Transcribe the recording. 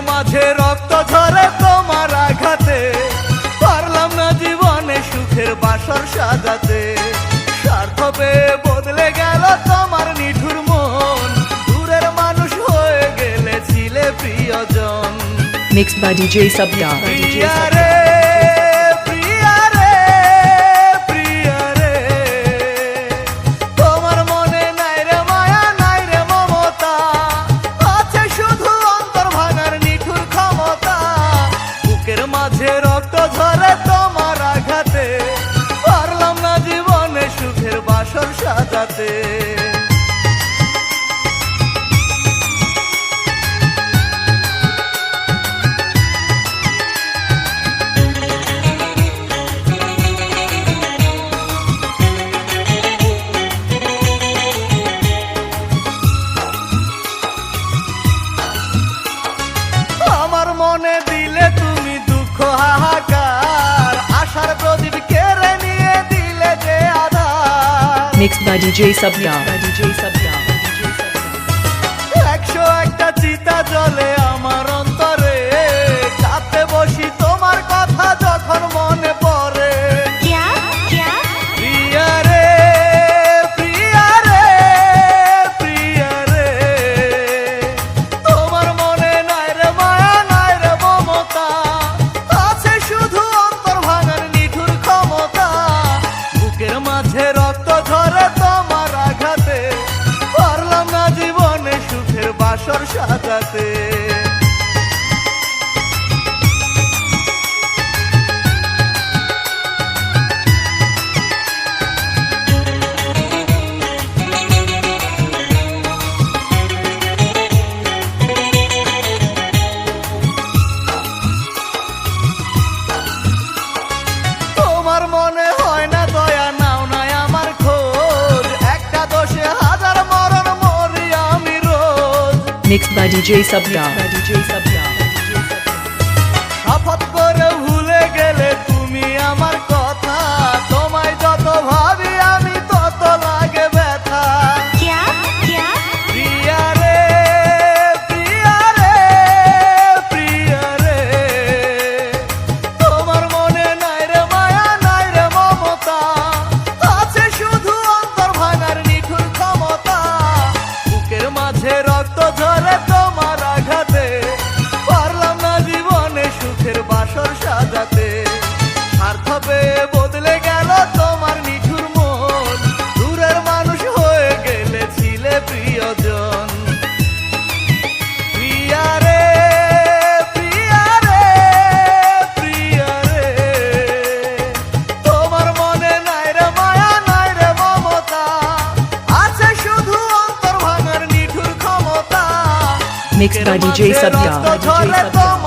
মাঝে রক্ত ঝরে তোমার আঘাতে। পারলাম না জীবনে সুখের বাসর সাজাতে। স্বার্থ বদলে গেল তোমার নিঠুর মন। দূরের মানুষ হয়ে গেলে ছিলে প্রিয়জন। By DJ Sabya. বাসর Mixed by DJ Sabya. DJ Sabya. একশো একটা চিতা জলে mixed by DJ Sabda. আফাত করে ভুলে গেলে তুমি আমার কথা। তোমায় যত ভাবি আমি তত লাগে ব্যথা। প্রিয়া রে প্রিয়া রে প্রিয়া রে। তোমার মনে নাই রে মায়া নাই রে মমতা। আছে শুধু অন্তর ভাঙার নিঠুর ক্ষমতা। বুকের মাঝে mixed by DJ Satyam.